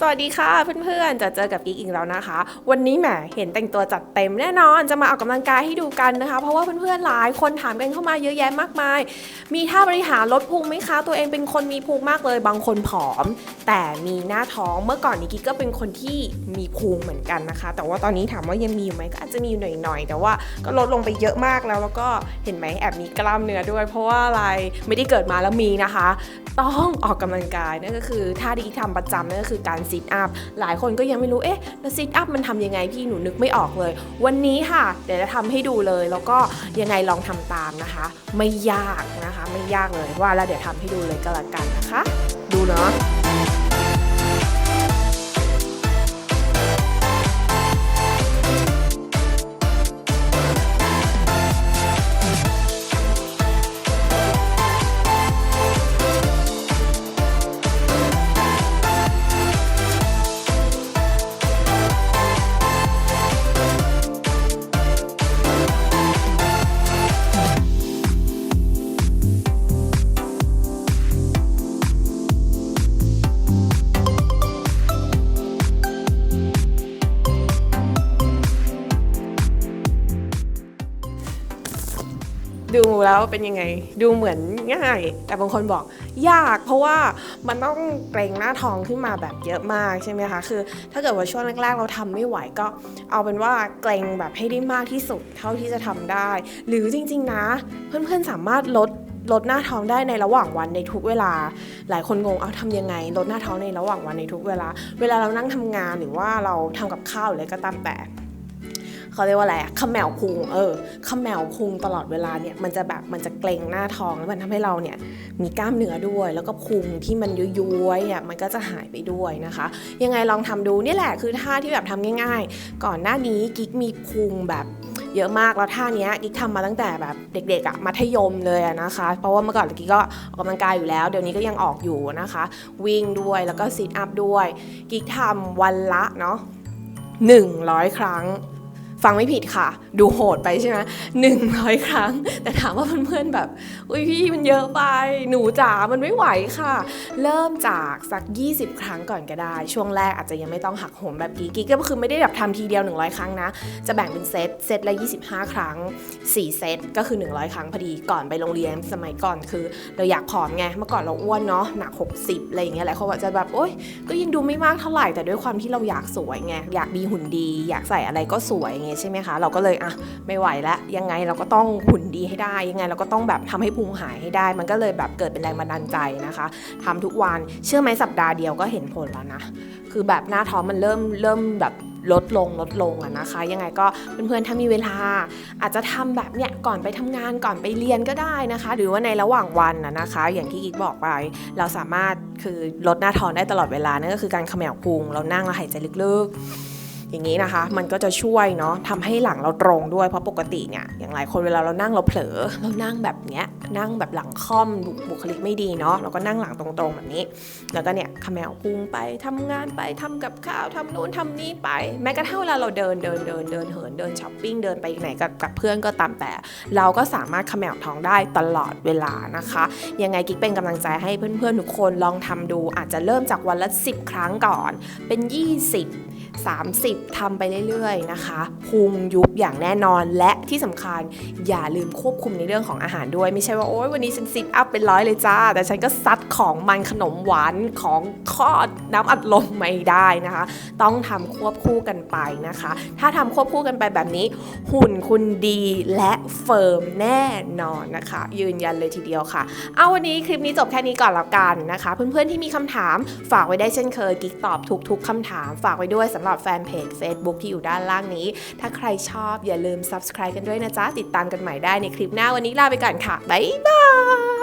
สวัสดีค่ะเพื่อนๆ จะเจอกับกิ๊กอีกแล้วนะคะ วันนี้แหมเห็นแต่งตัวจัดเต็มแน่นอนจะมาออกกำลังกายให้ดูกันนะคะ เพราะว่าเพื่อนๆหลายคนถามกันเข้ามาเยอะแยะมากมาย มีท่าบริหารลดพุงไหมคะ ตัวเองเป็นคนมีพุงมากเลย บางคนผอม แต่มีหน้าท้องเมื่อก่อนนี้กิ๊กก็เป็นคนที่มีพุงเหมือนกันนะคะ แต่ว่าตอนนี้ถามว่ายังมีอยู่ไหมก็อาจจะมีอยู่หน่อยๆ แต่ว่าก็ลดลงไปเยอะมากแล้วแล้วก็เห็นไหมแอบมีกล้ามเนื้อด้วย เพราะว่าอะไรไม่ได้เกิดมาแล้วมีนะคะ ต้องออกกำลังกายนั่นก็คือท่าที่กิ๊กทำประจำนั่นก็คือการซิทอัพหลายคนก็ยังไม่รู้เอ๊ะแล้วซิทอัพมันทำยังไงพี่หนูนึกไม่ออกเลย วันนี้ค่ะ เดี๋ยวจะทำให้ดูเลย แล้วก็ยังไงลองทำตามนะคะ ไม่ยากนะคะ ไม่ยากเลยว่าแล้วเดี๋ยวทำให้ดูเลยก็แล้วกันนะคะ ดูเนาะ ดูแล้วเป็นยังไง ดูเหมือนง่าย แต่บางคนบอกยากเพราะว่ามันต้องเกรงหน้าท้องขึ้นมาแบบเยอะมากใช่ไหมคะคือ ถ้าเกิดว่าช่วงแรกๆ เราทำไม่ไหวก็เอาเป็นว่าเกรงแบบให้ได้มากที่สุดเท่าที่จะทำได้ หรือจริง ๆ นะ เพื่อนๆสามารถลดลดหน้าท้องได้ในระหว่างวันในทุกเวลา หลายคนงงเอาทำยังไง ลดหน้าท้องในระหว่างวันในทุกเวลา เวลาเรานั่งทำงานหรือว่าเราทำกับข้าวหรืออะไรก็ตามแต่ เขาเรียกว่าอะไรอะขมแมวพุงเออขมแมวพุงตลอดเวลาเนี่ยมันจะแบบมันจะเกรงหน้าท้องแล้วมันทำให้เราเนี่ยมีกล้ามเนื้อด้วย แล้วก็พุงที่มันย้วยๆอะมันก็จะหายไปด้วยนะคะ ยังไงลองทำดูนี่แหละคือท่าที่แบบทำง่าย ๆ ก่อนหน้านี้กิ๊กมีพุงแบบเยอะมากแล้วท่านี้กิ๊กทำมาตั้งแต่แบบเด็กๆอะมัธยมเลยนะคะ เพราะว่าเมื่อก่อนกิ๊กก็ออกกำลังกายอยู่แล้ว เดี๋ยวนี้ก็ยังออกอยู่นะคะ วิ่งด้วยแล้วก็ซิทอัพด้วย กิ๊กทำวันละเนาะ100 ครั้ง ฟังไม่ผิดค่ะ ดูโหดไปใช่ไหมหนึ่งร้อยครั้ง แต่ถามว่าเพื่อนๆแบบ อุ้ยพี่มันเยอะไป หนูจ๋ามันไม่ไหวค่ะ เริ่มจากสัก 20 ครั้งก่อนก็ได้ ช่วงแรกอาจจะยังไม่ต้องหักโหมแบบกีกี้ก็คือไม่ได้แบบทำทีเดียว 100 ครั้งนะ จะแบ่งเป็นเซต เซตละ 25 ครั้ง 4 เซต ก็คือ 100 ครั้งพอดี ก่อนไปโรงเรียนสมัยก่อนคือ เราอยากผอมไง เมื่อก่อนเราอ้วนเนาะ หนัก 60 อะไรอย่างเงี้ยแหลายคนอาจจะแบบ โอ๊ย ก็ยังดูไม่มากเท่าไหร่ แต่ด้วยความที่เราอยากสวยไง อยากมีหุ่นดี อยากใส่อะไรก็สวยไงใช่ไหมคะ เราก็เลยอะไม่ไหวแล้วยังไงเราก็ต้องหุ่นดีให้ได้ ยังไงเราก็ต้องแบบทำให้พุงหายให้ได้ มันก็เลยแบบเกิดเป็นแรงบันดาลใจนะคะทำทุกวันเชื่อไหมสัปดาห์เดียวก็เห็นผลแล้วนะ คือแบบหน้าท้องมันเริ่มเริ่มแบบลดลงลดลงอะนะคะ ยังไงก็เพื่อนๆถ้ามีเวลา อาจจะทำแบบเนี้ยก่อนไปทำงานก่อนไปเรียนก็ได้นะคะ หรือว่าในระหว่างวันนะนะคะ อย่างที่กิ๊กบอกไป เราสามารถคือลดหน้าท้องได้ตลอดเวลานั่นก็คือการเขมวพุงเรานั่งแล้วหายใจลึกๆ อย่างนี้นะคะ มันก็จะช่วยเนาะทำให้หลังเราตรงด้วยเพราะปกติเนี่ยอย่างหลายคนเวลาเรานั่งเราเผลอเรานั่งแบบเนี้ยนั่งแบบหลังค่อมบุบุคลิกไม่ดีเนาะเราก็นั่งหลังตรงๆแบบนี้ แล้วก็เนี่ยเขมวพุงไปทำงานไปทำกับข้าวทำนู่นทำนี่ไป แม้กระทั่งเวลาเราเดินเดินเดินเดินเหินเดินช้อปปิ้งเดินไปไหนกับกับเพื่อนก็ตามแต่ เราก็สามารถเขมวท้องได้ตลอดเวลานะคะ ยังไงกิ๊กเป็นกำลังใจให้เพื่อนๆทุกคนลองทำดูอาจจะเริ่มจากวันละ 10 ครั้งก่อนเป็น 20 30ทำไปเรื่อยๆนะคะพุงยุบอย่างแน่นอนและที่สำคัญอย่าลืมควบคุมในเรื่องของอาหารด้วย ไม่ใช่ว่าโอ๊ยวันนี้ฉันซิทอัพเป็นร้อยเลยจ้า แต่ฉันก็ซัดของมันขนมหวานของทอดน้ำอัดลมไม่ได้นะคะ ต้องทำควบคู่กันไปนะคะ ถ้าทำควบคู่กันไปแบบนี้ หุ่นคุณดีและเฟิร์มแน่นอนนะคะ ยืนยันเลยทีเดียวค่ะ เอาวันนี้คลิปนี้จบแค่นี้ก่อนแล้วกันนะคะ เพื่อนๆที่มีคำถามฝากไว้ได้เช่นเคยกิ๊กตอบทุกๆคำถามฝากไว้ด้วยสำหรับแฟนเพจ Facebook ที่อยู่ด้านล่างนี้ ถ้าใครชอบอย่าลืม subscribe กันด้วยนะจ๊ะ ติดตามกันใหม่ได้ในคลิปหน้าวันนี้ลาไปก่อนค่ะ บ๊ายบาย